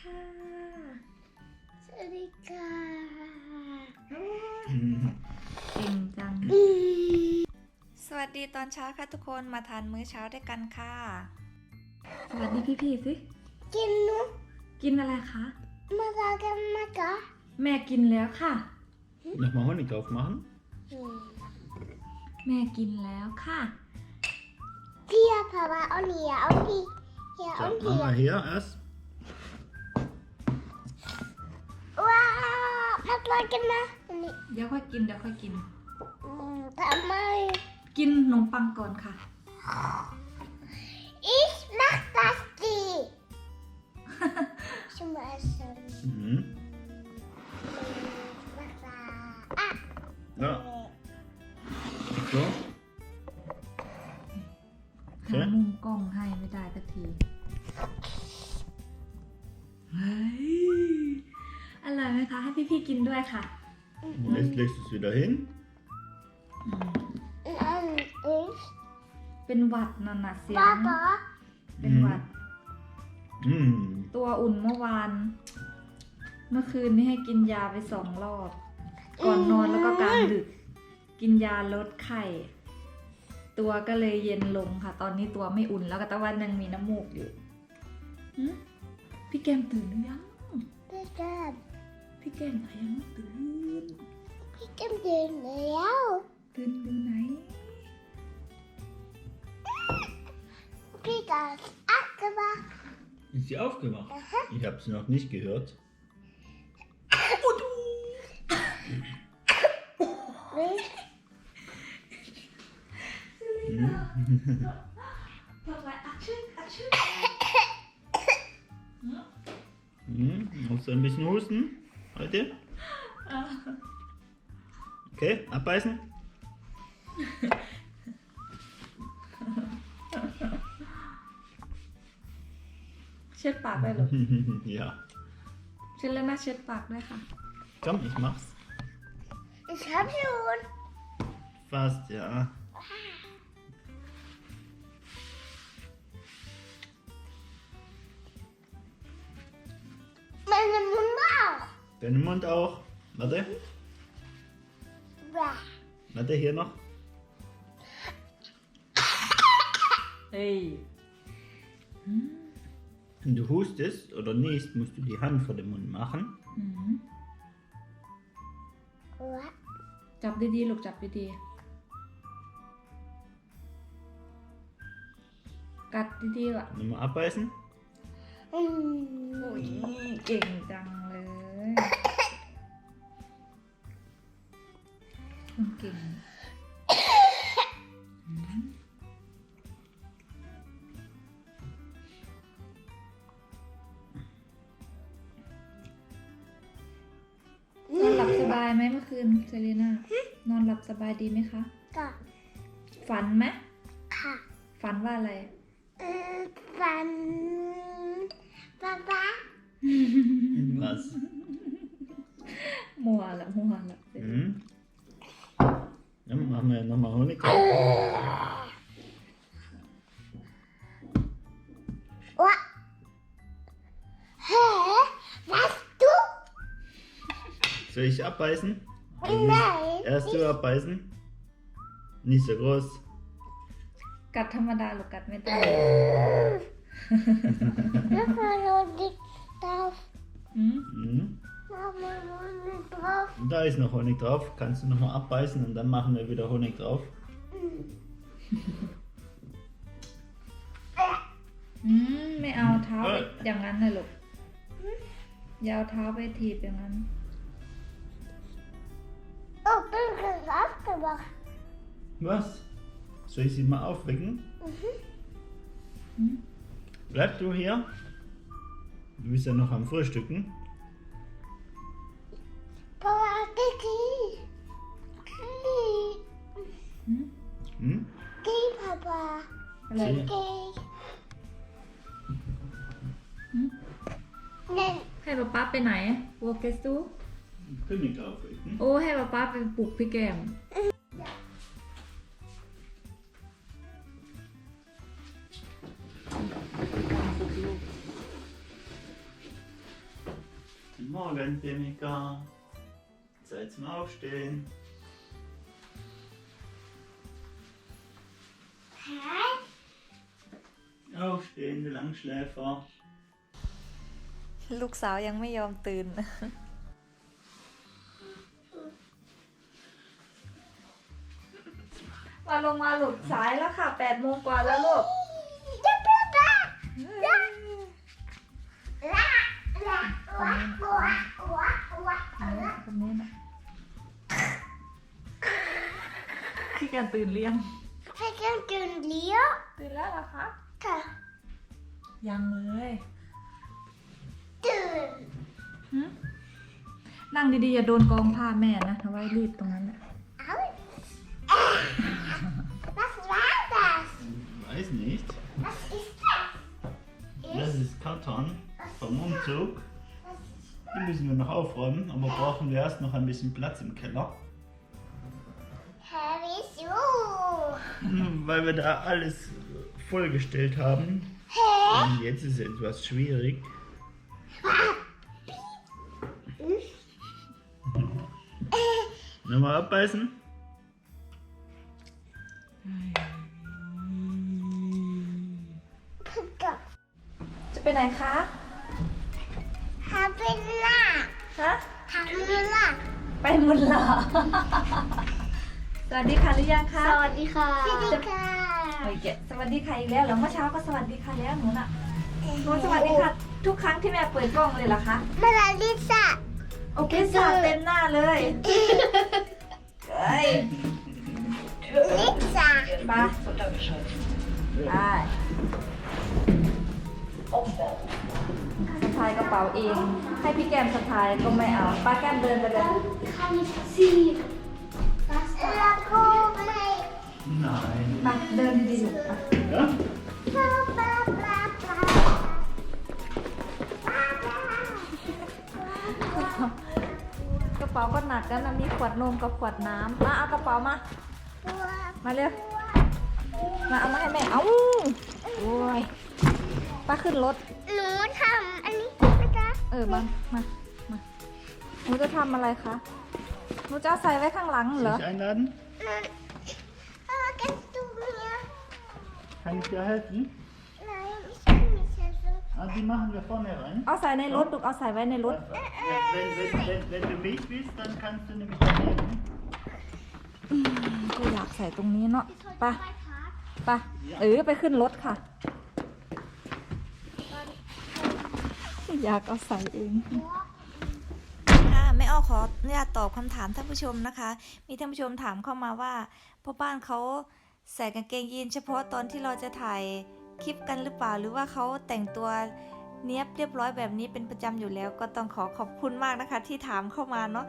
ค่ะ สวัสดีค่ะเก่งจัง สวัสดีตอนเช้าค่ะทุกคนมาทานมื้อเช้าด้วยกันค่ะ สวัสดีพี่ๆสิ กินนุกินอะไรคะ มาตากันมาก่ะแม่กินแล้วค่ะ Nochmal Honig drauf machen. แม่กินแล้วค่ะพี่พาว่าเอาเนี่ยเอาพี่เฮียเอา So, เฮีย Mama hier erst. าวพักรอกันนะอันนี้เดี๋ยวค่อยกินเดี๋ยวค่อยกิน อืมทำไมกินขนมปังก่อนค่ะ Ich mach das die Schon mal essen Mhm. Mach das Ah Ja, so. หามุมกล้องให้ไม่ได้สักที เอร่อยไหมคะ ให้พี่ๆกินด้วยค่ะ Und jetzt legst du es wieder hin. อืม Und ich เป็นหวัดนั่นน่ะเสียง Papa เป็นหวัด Mm. ตัวอุ่นเมื่อวาน เมื่อคืนนี้ให้กินยาไปสองรอบ ก่อนนอนแล้วก็กลางดึก กินยาลดไข้ ตัวก็เลยเย็นลงค่ะ ตอนนี้ตัวไม่อุ่นแล้วก็ตะวันยังมีน้ำมูกอยู่หึพี่แกมตื่นหรือยัง Bitte พี่แกมไหนยังไม่ตื่นพี่จำเดินแล้วตื่นอยู่ไหนพี่ก็อักกะบะ Ist sie aufgemacht? Ich habe sie noch nicht gehört. นี่ Mhm. Musst du ein bisschen husten heute? Okay, abbeißen. เช็ดปากได้เหรอ ja. เช็ดแล้วนะเช็ดปากด้วยค่ะ Komm, ich mach's. ich hab schon Fast, ja. meinen Mund auch Deinen Mund auch. Warte, Bäh. warte, hier noch. เฮ้ย Wenn du hustest oder niest, musst du die Hand vor dem Mund machen. อืม วะ จับดีๆลูกจับดีๆ กัดดีๆอ่ะ Nochmal abbeißen. อืม โอ้ยเก่งจัง เลยคนเก่งอืมนอนหลับสบายไหมเมื่อคืนเซรีน่านอนหลับสบายดีไหมคะก็ฝันไหมค่ะ ฝันว่าอะไร วะเฮ้ was du Soll ich abbeißen? nein Erst du abbeißen. Nicht so groß. กัดธรรมดาหรือกัดไม่ได้ แล้วพอเราดิกดาว อืม Mhm. มามามาdrauf Und da ist noch Honig drauf. Kannst du nochmal abbeißen und dann machen wir wieder Honig drauf. อืมไม่เอาเท้าไปอย่างนั้นนะลูกอยาวเท้าไปถีบอย่างนั้นโอ้เป็นกระสับกระบอก Was? Soll ich sie mal aufwecken? Mhm. Bleib du hier. Du bist ja noch am Frühstücken. เพราะว่ากิ๊กกี้กี้อืม Hm? กี้พ่อ พ่อ อะไร Sie- กี้ อืม นั่น ให้ป๊าป๊าไปไหนวอเกสตู König aufwecken. โอ้ให้ป๊าป๊าไปปลุกพี่แก้ม Morgen, Demika. Zeit zum Aufstehen. แพ้ Aufstehen, du Langschläfer. ลูกสาวยังไม่ยอมตื่น มาลงมาหลุดสายแล้วค่ะแปดโมงกว่าแล้วลูกจะปลาปลาลาลาลาวักวักวักวักคนนี้นะพี่แกนตื่นเรียงให้เกินตื่นเลี้ยวตื่นแล้วเหรอคะ ค่ะ ยังเลยตื่น หึนั่งดีๆ อย่าโดนกองผ้าแม่นะเอาไว้รีดตรงนั้นแหละ เอาเอ๊ะ Was war das? Weiß nicht. Was ist das? Das ist Karton vom Umzug. Die müssen wir noch aufräumen, aber brauchen wir erst noch ein bisschen Platz im Keller. Hä, wieso? Weil wir da alles vollgestellt haben. Hä? Und jetzt ist es etwas schwierig. Nochmal abbeißen. จะไปไหนคะฮาเบลล่าฮะฮาเบลล่าไปมุนเหรอ สวัสดีค่ะหรือยังคะสวัสดีค่ะสวัสดีค่ะโอเคสวัสดีค่ะอีกแล้วเหรอเมื่อเช้าก็สวัสดีค่ะแล้วหนูน่ะหนูสวัสดีค่ะ ทุกครั้งที่แม่เปิดกล้องเลยเหรอคะมาลาลิซ่า โอเคค่ะเต็มหน้าเลยเอ้ยลิซ่าไปไปสะพายกระเป๋าเอง ให้พี่แก้มสะพายก็ไม่เอา ป้าแก้มเดินไปเลย kann ich sie Was la come Nein. ไปเดินดีๆลูกไป Ja? ป๋าก็หนักกันนะมีขวดนมกับขวดน้ำมาเอากระเป๋ามา มาเร็ว มาเอามาให้แม่เอาโอ้ยป้าขึ้นรถ หนูทำอันนี้นะจ๊ะเออมามามาหนูจะทำอะไรคะหนูจะเอาใส่ไว้ข้างหลังเหรอ Dich einladen? นั่น Aber kannst du mir Kann ich dir helfen? Nein, ich kann nicht helfen Ah, die machen wir vorne rein. เอาใส่ในรถลูกเอาใส่ไว้ในรถ Wenn, wenn, wenn, wenn du Milch willst, dann kannst du nämlich daneben. ก็อยากใส่ตรงนี้เนาะ Ist heute ไป Freitag ไปเออไปขึ้นรถค่ะ อยากเอาใส่เอง ค่ะแม่อ้อขออนุญาตตอบคำถามท่านผู้ชมนะคะ มีท่านผู้ชมถามเข้ามาว่าพ่อบ้านเขาใส่กางเกงยีนเฉพาะตอนที่เราจะถ่าย คลิปกันหรือเปล่า หรือว่าเขาแต่งตัวเนี้ยบเรียบร้อยแบบนี้เป็นประจำอยู่แล้ว ก็ต้องขอขอบคุณมากนะคะ ที่ถามเข้ามาเนาะ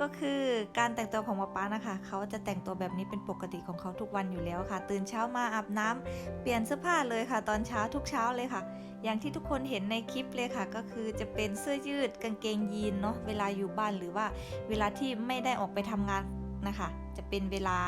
ก็คือการแต่งตัวของหมอป้านะคะเขาจะแต่งตัวแบบนี้เป็นปกติของเขาทุกวันอยู่แล้วค่ะ ตื่นเช้ามาอาบน้ำเปลี่ยนเสื้อผ้าเลยค่ะ ตอนเช้าทุกเช้าเลยค่ะ อย่างที่ทุกคนเห็นในคลิปเลยค่ะ ก็คือจะเป็นเสื้อยืดกางเกงยีนเนาะเวลาอยู่บ้านหรือว่าเวลาที่ไม่ได้ออกไปทำงานนะคะ จะเป็นเวลา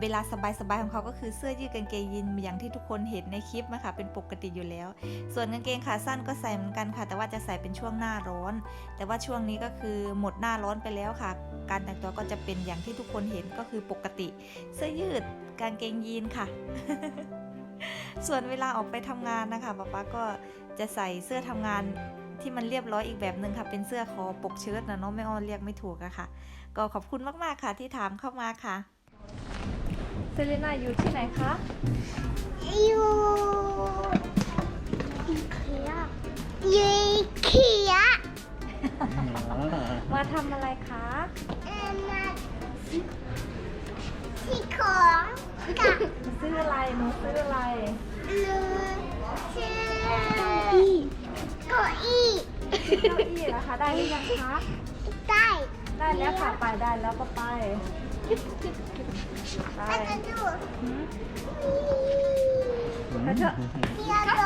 เวลาสบายๆของเขาก็คือเสื้อยืดกางเกงยีนอย่างที่ทุกคนเห็นในคลิปนะคะเป็นปกติอยู่แล้ว ส่วนกางเกงขาสั้นก็ใส่เหมือนกันค่ะ แต่ว่าจะใส่เป็นช่วงหน้าร้อน แต่ว่าช่วงนี้ก็คือหมดหน้าร้อนไปแล้วค่ะ การแต่งตัวก็จะเป็นอย่างที่ทุกคนเห็นก็คือปกติ เสื้อยืดกางเกงยีนค่ะส่วนเวลาออกไปทำงานนะคะป๊าป๊าก็จะใส่เสื้อทำงานที่มันเรียบร้อยอีกแบบหนึ่งค่ะ เป็นเสื้อคอปกเชิ้ตนะเนาะไม่ออนเรียกไม่ถูกอะค่ะ ก็ขอบคุณมาก ๆ ค่ะที่ถามเข้ามาค่ะ เซเลน่าอยู่ที่ไหนคะ อยู่อีเคียยูเคีย Ja. มาทำอะไรคะเอ็นนะที่ของกับซื้ออะไรหนูซื้ออะไรลูชื่อเก้าอี้ซื้อเก้าอี้เหรอคะ ได้หรือยังคะ ได้ ได้แล้วค่ะไปได้แล้วก็ไปไปแล้วก็ดูหืม Mhm. ไปเถอะเทียร์ดอ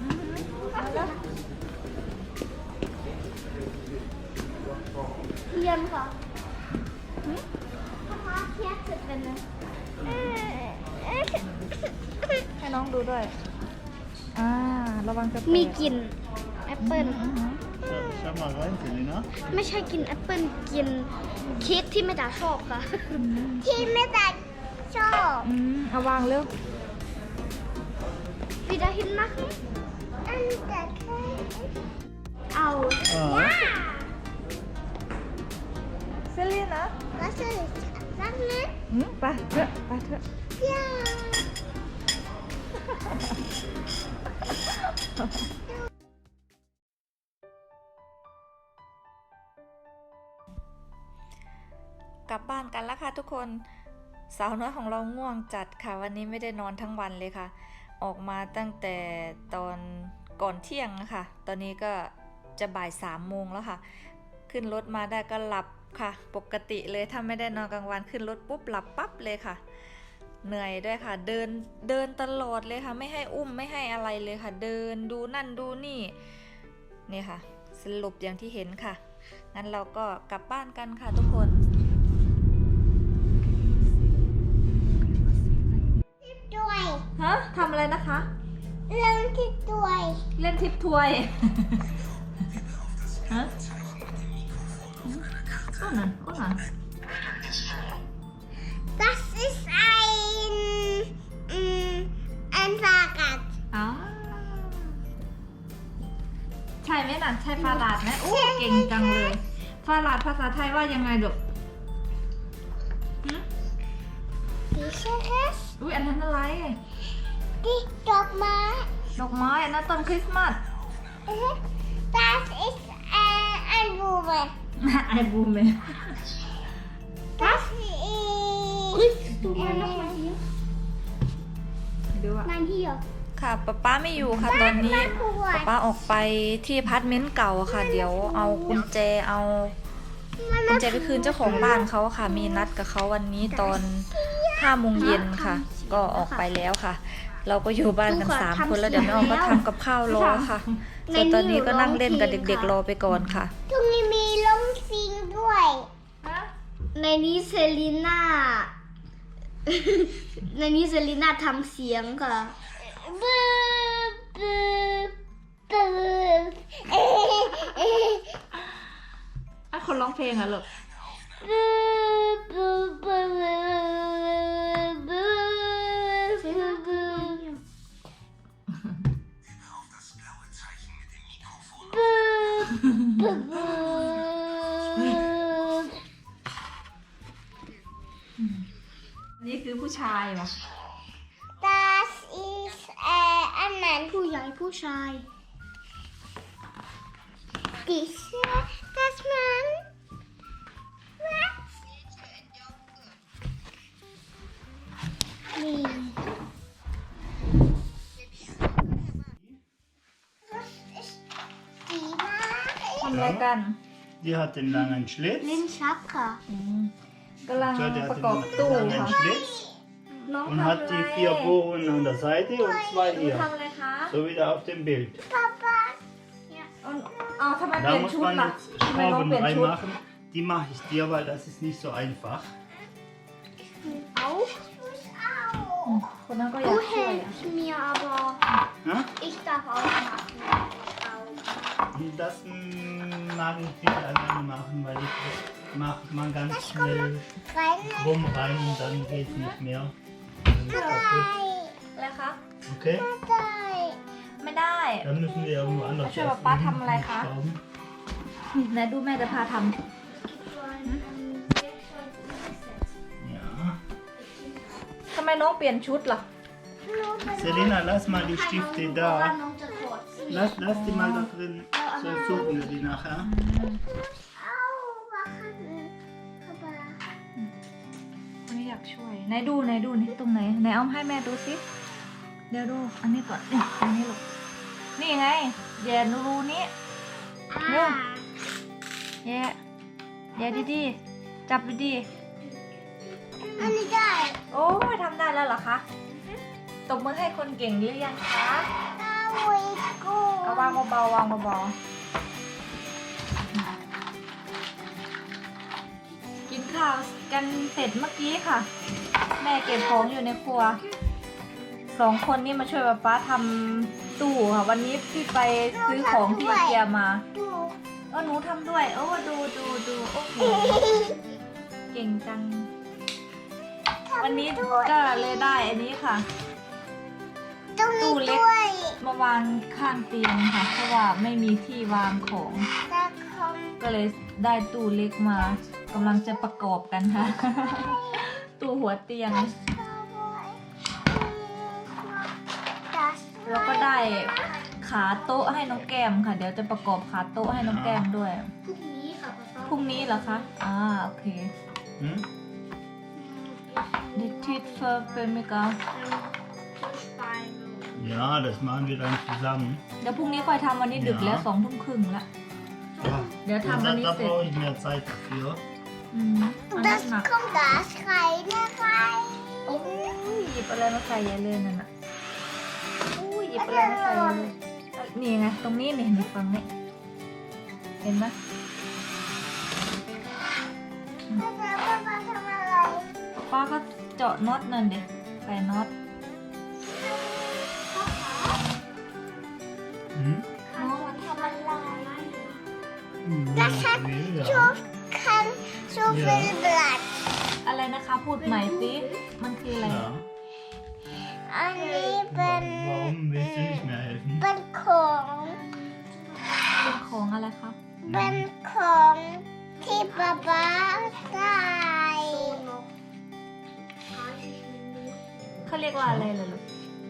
อือหือเอาแล้วเทียนค่ะทำไมเทียร์สุดเป็นเลยให้น้องดูด้วย อ่า ระวังจะแตมีกลิ่นแอปเปิ้ล จำหน่อยไว้เฉยเนาะไม่ใช่กินแอปเปิ้ลกินคิดที่แม่ดาชอบค่ะ ที่แม่ดาชอบอืมเอาวางเร็วพี่ดาหินนะอันแต่แค่เอาเเซรีนะแล้วเซรีจแล้วนะอืมไปเถอะไปเถอะเพีย ทุกคนสาวน้อยของเราง่วงจัดค่ะ วันนี้ไม่ได้นอนทั้งวันเลยค่ะ ออกมาตั้งแต่ตอนก่อนเที่ยงนะคะตอนนี้ก็จะบ่ายสามโมงแล้วค่ะ ขึ้นรถมาได้ก็หลับค่ะ ปกติเลยถ้าไม่ได้นอนกลางวันขึ้นรถปุ๊บหลับปั๊บเลยค่ะ เหนื่อยด้วยค่ะ เดินเดินตลอดเลยค่ะ ไม่ให้อุ้มไม่ให้อะไรเลยค่ะ เดินดูนั่นดูนี่นี่ค่ะ สรุปอย่างที่เห็นค่ะงั้นเราก็กลับบ้านกันค่ะทุกคน ฮะทำอะไรนะคะเรื่องที่ด้วยเล่นทิปทวย ฮะก็นั่นก็นั่น Das ist ein mm, ein Fahrrad อ๋อใช่ไหมน่ะ ใช่ฟาลาดไหมโอ้เก่งจังเลย ฟาลาดภาษาไทยว่ายังไงลูกหึ Sicheres อุ้ยอันนั้นอะไร die Dogma ดอกไม้อันนั้นต้นคริสต์มาส Das ist äh, ein Bube ไอบูมเลย Das ist äh, nochmal hier ดูอะ Nein hier ค่ะป๊าป๊าไม่อยู่ค่ะตอนนี้ป๊าป๊าออกไปที่อพาร์ตเมนต์เก่าอะค่ะ เดี๋ยวเอากุญแจเอากุญแจไปคืนเจ้าของบ้านเขาค่ะ มีนัดกับเขาวันนี้ตอน5โมงเย็นค่ะ ก็ออกไปแล้วค่ะ เราก็อยู่บ้านกันสามคนแล้วเดี๋ยวแม่ออมก็ทำกับข้าวรอค่ะส่วนตอนนี้ก็นั่งเล่นกับเด็กๆรอไปก่อนค่ะ ตรงนี้มีลมซิงด้วย ในนี้เซรีน่า ในนี้เซรีน่าทำเสียงค่ะบึ๊บบึ๊บบึ๊บเอ๊ะเอ๊ะอะคนร้องเพลงอะลูกบึ๊บบึ๊บบึ๊บบึ๊ บึ๊บบึ๊บนี่คือผู้ชายเหรอ Das ist äh, ein Mann. ผู้ใหญ่ผู้ชาย Diese, das Mann. Was? Nee. ำอะไรกัน Die hat den langen Schlitz. Linschaka. อืมกำลัง So, der ประ hat กอบ den ตู้ langen ค่ะ Schlitz น้อง und ทำ hat อะไร die vier Bohren an der Seite und zwei หนู hier. ทำอะไรคะ So wie da auf dem Bild. Papa. เอาเอาทำไมเป Da ลี่ยน muss ชุด man ล่ะ jetzt ทำไมน้อง Schrauben เปลี่ยนชุด reinmachen. Die mache ich dir, weil das ist nicht so einfach. Auch? Ich auch. คนนั้นก็อยา Du กช่วยอะ hilfst mir aber. Ja? Ich darf auch machen. Auch. Und das mm, mag ich nicht alleine machen, weil ich das macht man ganz schnell Rein. rum rein und dann geht es nicht mehr. Dann ist es kaputt. อะไรคะ Okay? Drei. ไม่ได้ Dann müssen wir irgendwo anders Schau mal, erst Bad hin haben wir gleich, ha? schrauben. ไหนดูแม่จะพาท Ja. ำทำไมน้องเปลี่ยนชุดล่ะ Selina, lass mal die Stifte da. Lass, lass die mal da drin. So suchen wir die nachher. ไม่อยากช่วยไหนดูไหนดูนี่ตรงไหนไหนเอาให้แม่ดูสิเดี๋ยวดูอันนี้ก่อนนี่อันนี้ลูกนี่ไงแย่รูนี้ Ah. แย่แย่ดีๆจับดี Eine da. ๆโอ้ยทำได้แล้วเหรอคะตบมือให้คนเก่งหรือยังคะ Da wo ich เอาวางเบาๆวางเบาๆกินข้าวกันเสร็จเมื่อกี้ค่ะ แม่เก็บของอยู่ในครัวสองคนนี่มาช่วยป๊าป๊าทำตู้ค่ะ วันนี้พี่ไปซื้อของที่เกียมา Du. เออหนูทำด้วย โอ้ดูดูดูโอ้โหเก่งจัง วันนี้ก็เลยได้อันนี้ค่ะ ตู้เล็ก มาวางข้างเตียงค่ะ เพราะว่าไม่มีที่วางของแต่คอมก็เลยได้ตู้เล็กมากำลังจะประกอบกันค่ะ ตู้หัวเตียง แล้วก็ได้ขาโต๊ะให้น้องแก้มค่ะ เดี๋ยวจะประกอบขาโต๊ะให้น้องแก้มด้วย พรุ่งนี้ค่ะป๊าป๊าพรุ่งนี้เหรอคะ อ่า โอเค Hm? Die Tit für Filmiker Ja, das machen wir dann zusammen. เดี๋ยวพรุ่งนี้ค่อยทำวันนี้ดึกแล้ว Ja. สองทุ่มครึ่งละ Ja. Der Da, Tag war da, nicht da fit. brauche ich mehr Zeit dafür. อืมอันนั้ Das นหนัก kommt das rein, rein. โอ้ยหยิบอะไรมาใส่ยายเลยนั่นน่ะอู้ยหยิบอะไรมาใส่ยายเลยเอ้ยนี่ไงตรงนี้นี่นี่ฟังนี่เห็นไหมแล้วป๊าป๊าทำอะไรป้าก็เจาะน็อตนั่นเด็ใส่น็อต น้องมันทำอะไร Hm, Das hat ja. so kann so viel Blatt อะไรนะคะพูดใหม่สิมันคืออะไร Ja. อันนี้เป็น Warum willst du nicht mehr helfen? เป็นของเป็นของอะไรคะเป็นของที่ป๊าป๊าได้เขาเรียกว่าอะไรเหรอลูก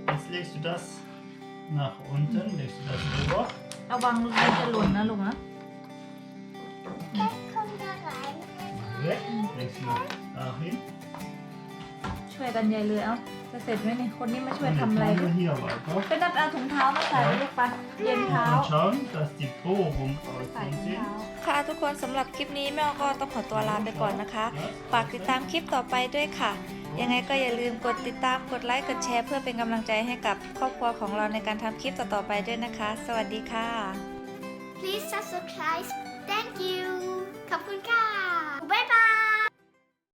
Jetzt legst du das nach unten, legst du das rüber. ระวังมันจะหล่นนะลูกนะ Das kommt da rein Weg. Legst du dahin. ช่วยกันใหญ่เลยเอ้าจะเสร็จไหมเนี่ยคนนี้มาช่วย Und ทำ jetzt อะไร machen ลูก wir hier weiter. เป็นนับเอาถุงเท้ามาใส่ลูกปะเย็นเท้า Und schauen, dass die Bohrung ใส่ außen ถุง sind. เท้า ค่ะทุกคนสำหรับคลิปนี้แม่อ้อก็ต้องขอตัวลาไปก่อนนะคะ ฝากติดตามคลิปต่อไปด้วยค่ะ ยังไงก็อย่าลืมกดติดตามกดไลค์กดแชร์เพื่อเป็นกำลังใจให้กับครอบครัวของเราในการทำคลิปต่อๆไปด้วยนะคะ สวัสดีค่ะ Please subscribe Thank you ขอบคุณค่ะ